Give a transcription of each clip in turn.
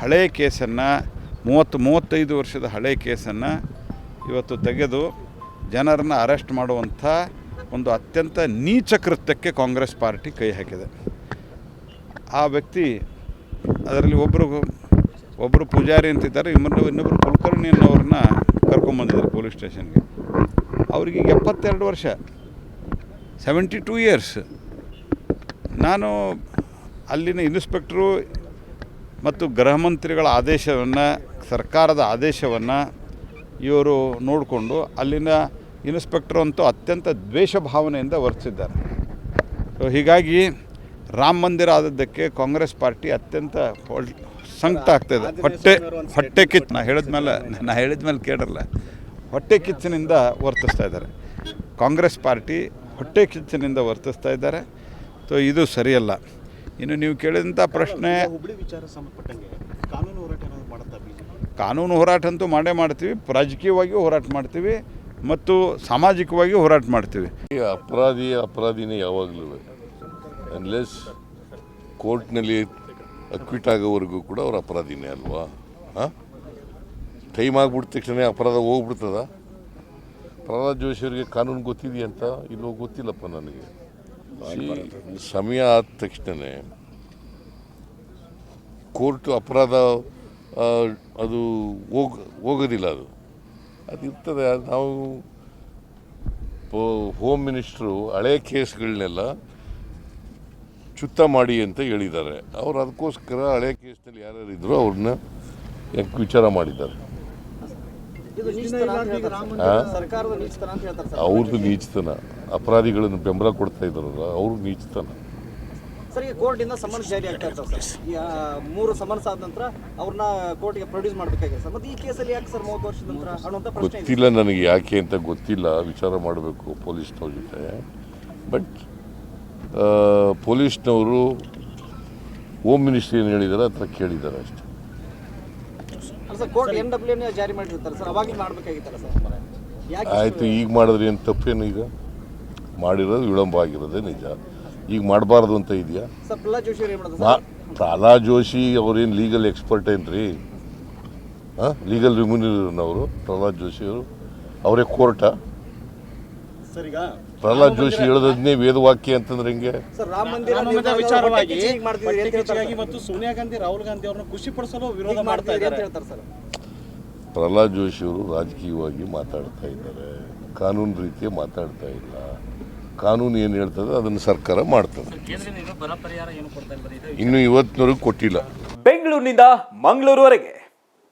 ಹಳೆಯ ಕೇಸನ್ನು, ಮೂವತ್ತು, ಮೂವತ್ತೈದು ವರ್ಷದ ಹಳೆ ಕೇಸನ್ನು ಇವತ್ತು ತೆಗೆದು ಜನರನ್ನು ಅರೆಸ್ಟ್ ಮಾಡುವಂಥ ಒಂದು ಅತ್ಯಂತ ನೀಚ ಕೃತ್ಯಕ್ಕೆ ಕಾಂಗ್ರೆಸ್ ಪಾರ್ಟಿ ಕೈ ಹಾಕಿದೆ. ಆ ವ್ಯಕ್ತಿ ಅದರಲ್ಲಿ ಒಬ್ಬರು ಒಬ್ಬರು ಪೂಜಾರಿ ಅಂತಿದ್ದಾರೆ ಇನ್ನೊಬ್ಬರು ಇನ್ನೊಬ್ಬರು ಕುಲಕರ್ಣಿ ಅನ್ನೋರನ್ನ ಕರ್ಕೊಂಬಂದಿದ್ದಾರೆ ಪೊಲೀಸ್ ಸ್ಟೇಷನ್ಗೆ. ಅವ್ರಿಗೆ ಎಪ್ಪತ್ತೆರಡು ವರ್ಷ, ಸೆವೆಂಟಿ ಟೂ ಇಯರ್ಸ್. ನಾನು ಅಲ್ಲಿನ ಇನ್ಸ್ಪೆಕ್ಟ್ರು ಮತ್ತು ಗೃಹ ಮಂತ್ರಿಗಳ ಆದೇಶವನ್ನು ಸರ್ಕಾರದ ಆದೇಶವನ್ನು ಇವರು ನೋಡಿಕೊಂಡು ಅಲ್ಲಿನ ಇನ್ಸ್ಪೆಕ್ಟರ್ ಅಂತೂ ಅತ್ಯಂತ ದ್ವೇಷ ಭಾವನೆಯಿಂದ ವರ್ತಿಸಿದ್ದಾರೆ. ಸೊ ಹೀಗಾಗಿ ರಾಮ ಮಂದಿರ ಆದದ್ದಕ್ಕೆ ಕಾಂಗ್ರೆಸ್ ಪಾರ್ಟಿ ಅತ್ಯಂತ ಸಂಕಟ ಆಗ್ತಾಯಿದೆ ಹೊಟ್ಟೆ ಹೊಟ್ಟೆ ಕಿಚ್ಚು ನಾ ಹೇಳಿದ್ಮೇಲೆ ನಾ ಹೇಳಿದ್ಮೇಲೆ ಕೇಳಲ್ಲ ಹೊಟ್ಟೆ ಕಿಚ್ಚಿನಿಂದ ವರ್ತಿಸ್ತಾ ಇದ್ದಾರೆ. ಕಾಂಗ್ರೆಸ್ ಪಾರ್ಟಿ ಹೊಟ್ಟೆ ಕಿಚ್ಚಿನಿಂದ ವರ್ತಿಸ್ತಾ ಇದ್ದಾರೆ. ಸೊ ಇದು ಸರಿಯಲ್ಲ. ಇನ್ನು ನೀವು ಕೇಳಿದಂಥ ಪ್ರಶ್ನೆ ಹುಬ್ಳಿ ವಿಚಾರ ಸಂಬಂಧಪಟ್ಟಂಗೆ ಕಾನೂನು ಹೋರಾಟ ಮಾಡುತ್ತಾ ಕಾನೂನು ಹೋರಾಟ ಅಂತೂ ಮಾಡೇ ಮಾಡ್ತೀವಿ ರಾಜಕೀಯವಾಗಿಯೂ ಹೋರಾಟ ಮಾಡ್ತೀವಿ ಮತ್ತು ಸಾಮಾಜಿಕವಾಗಿ ಹೋರಾಟ ಮಾಡ್ತೀವಿ. ಈ ಅಪರಾಧಿ ಅಪರಾಧಿನೇ ಯಾವಾಗಲೂ ಅನ್ಲೆಸ್ ಕೋರ್ಟ್ನಲ್ಲಿ ಅಕ್ವಿಟ್ ಆಗೋವರೆಗೂ ಕೂಡ ಅವ್ರ ಅಪರಾಧಿನೇ ಅಲ್ವಾ? ಹಾಂ? ಟೈಮ್ ಆಗ್ಬಿಟ್ಟ ತಕ್ಷಣ ಅಪರಾಧ ಹೋಗ್ಬಿಡ್ತದ? ಪ್ರಹ್ಲಾದ್ ಜೋಶಿ ಅವರಿಗೆ ಕಾನೂನು ಗೊತ್ತಿದೆಯಂತ ಇಲ್ಲೋ ಗೊತ್ತಿಲ್ಲಪ್ಪ ನನಗೆ. ಸಮಯ ಆದ ತಕ್ಷಣ ಕೋರ್ಟು ಅಪರಾಧ ಅದು ಹೋಗ ಹೋಗೋದಿಲ್ಲ ಅದು. ಅದು ಇರ್ತದೆ ಅದು ನಾವು ಹೋಮ್ ಮಿನಿಸ್ಟ್ರು ಹಳೆ ಕೇಸ್ಗಳನ್ನೆಲ್ಲ ಚುತ್ತ ಮಾಡಿ ಅಂತ ಹೇಳಿದ್ದಾರೆ. ಅವ್ರು ಅದಕ್ಕೋಸ್ಕರ ಹಳೆ ಕೇಸ್ನಲ್ಲಿ ಯಾರ್ಯಾರು ಇದ್ರು ಅವ್ರನ್ನ ಯಾಕೆ ವಿಚಾರ ಮಾಡಿದ್ದಾರೆ. ಅವ್ರದ್ದು ನೀಚತನ ಅಪರಾಧಿಗಳನ್ನು ಬೆಂಬಲ ಕೊಡ್ತಾ ಇದ್ರಲ್ಲ ಅವ್ರ ನೀಚತನ. ಸರ್ ಈಗ ಕೋರ್ಟ್ ಇಂದ ಸಮನ್ಸ್ ಜಾರಿ ಆಗ್ತಾ ಇರ್ತಾವೆ ಸರ್. ಈ, ಮೂರು ಸಮನ್ಸ್ ಆದ ನಂತರ ಅವ್ರನ್ನ ಕೋರ್ಟಿಗೆ ಪ್ರೊಡ್ಯೂಸ್ ಮಾಡಬೇಕಾಗಿದೆ ಸರ್. ಮತ್ತೆ ಈ ಕೇಸಲ್ಲಿ ಯಾಕೆ ಸರ್ ಮೂವತ್ತು ವರ್ಷದ ನಂತರ ಅನ್ನುವಂಥ ಪ್ರಶ್ನೆ ಇದೆ ಗೊತ್ತಿಲ್ಲ ನನಗೆ ಯಾಕೆ ಅಂತ ಗೊತ್ತಿಲ್ಲ. ವಿಚಾರ ಮಾಡಬೇಕು ಪೊಲೀಸ್ನವ್ರ ಜೊತೆ. ಬಟ್ ಪೊಲೀಸ್ನವರು ಹೋಮ್ ಮಿನಿಸ್ಟ್ರಿ ಏನು ಹೇಳಿದಾರೆ ಅಥವಾ ಕೇಳಿದ್ದಾರೆ ಅಷ್ಟೇ. ಸರ್ ಕೋರ್ಟ್ ಎನ್ ಡಬ್ಲ್ಯೂ ಜಾರಿ ಮಾಡಿರ್ತಾರೆ ಸರ್ ಅವಾಗಲೇ ಮಾಡಬೇಕಾಗಿತ್ತಲ್ಲ ಸರ್ ಯಾಕೆ ಆಯಿತು ಈಗ ಮಾಡಿದ್ರೆ ಏನು ತಪ್ಪೇನು ಈಗ? ಮಾಡಿರೋದು ವಿಳಂಬ ಆಗಿರೋದೇ ನಿಜ. ಈಗ ಮಾಡಬಾರ್ದು ಅಂತ ಇದೆಯಾ? ಪ್ರಹ್ಲಾದ್ ಜೋಶಿ ಅವ್ರು ಅವ್ರೇನು ಲೀಗಲ್ ಎಕ್ಸ್ಪರ್ಟ್ ಏನ್ರಿ? ಹಾಂ ಲೀಗಲ್ ರಿಮ್ಯೂನರ್ ಪ್ರಹ್ಲಾದ್ ಜೋಶಿ ಅವರು. ಅವರೇ ಕೋರ್ಟಾ ಪ್ರಹ್ಲಾದ್ ಜೋಶಿ ಹೇಳೋದನ್ನೇ ವೇದವಾಕ್ಯ ಅಂತಂದ್ರೆ ಹಿಂಗೆ. ಸರ್ ರಾಮ ಮಂದಿರ ವಿಚಾರವಾಗಿ ಮತ್ತು ಸೋನಿಯಾ ಗಾಂಧಿ ರಾಹುಲ್ ಗಾಂಧಿ ಅವರನ್ನ ಖುಷಿ ಪಡಿಸಲು ವಿರೋಧ ಮಾಡ್ತಾ ಇದ್ದಾರೆ. ಹೇಳ್ತಾರೆ ಸರ್. ಪ್ರಹ್ಲಾದ್ ಜೋಶಿ ಅವರು ರಾಜಕೀಯವಾಗಿ ಮಾತಾಡ್ತಾ ಇದ್ದಾರೆ. ಕಾನೂನು ರೀತಿಯ ಮಾತಾಡ್ತಾ ಇಲ್ಲ. ಕಾನೂನು ಏನು ಹೇಳ್ತದೆ ಅದನ್ನು ಸರ್ಕಾರ ಮಾಡ್ತದೆ. ಕೇಂದ್ರದಿಂದ ಇನ್ನೂ ಬರ ಪರಿಹಾರ ಏನು ಕೊಡ್ತಾ ಇದ್ದಾರೆ ಇದು ಇನ್ನು ಇವತ್ತಿನವರೆಗೂ ಕೊಟ್ಟಿಲ್ಲ. ಬೆಂಗಳೂರಿನಿಂದ ಮಂಗಳೂರುವರೆಗೆ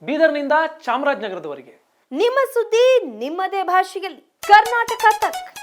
ಬೀದರ್ನಿಂದ ಚಾಮರಾಜನಗರದವರೆಗೆ. ನಿಮ್ಮ ಸುದ್ದಿ ನಿಮ್ಮದೇ ಭಾಷೆಯಲ್ಲಿ. ಕರ್ನಾಟಕ ತಕ್.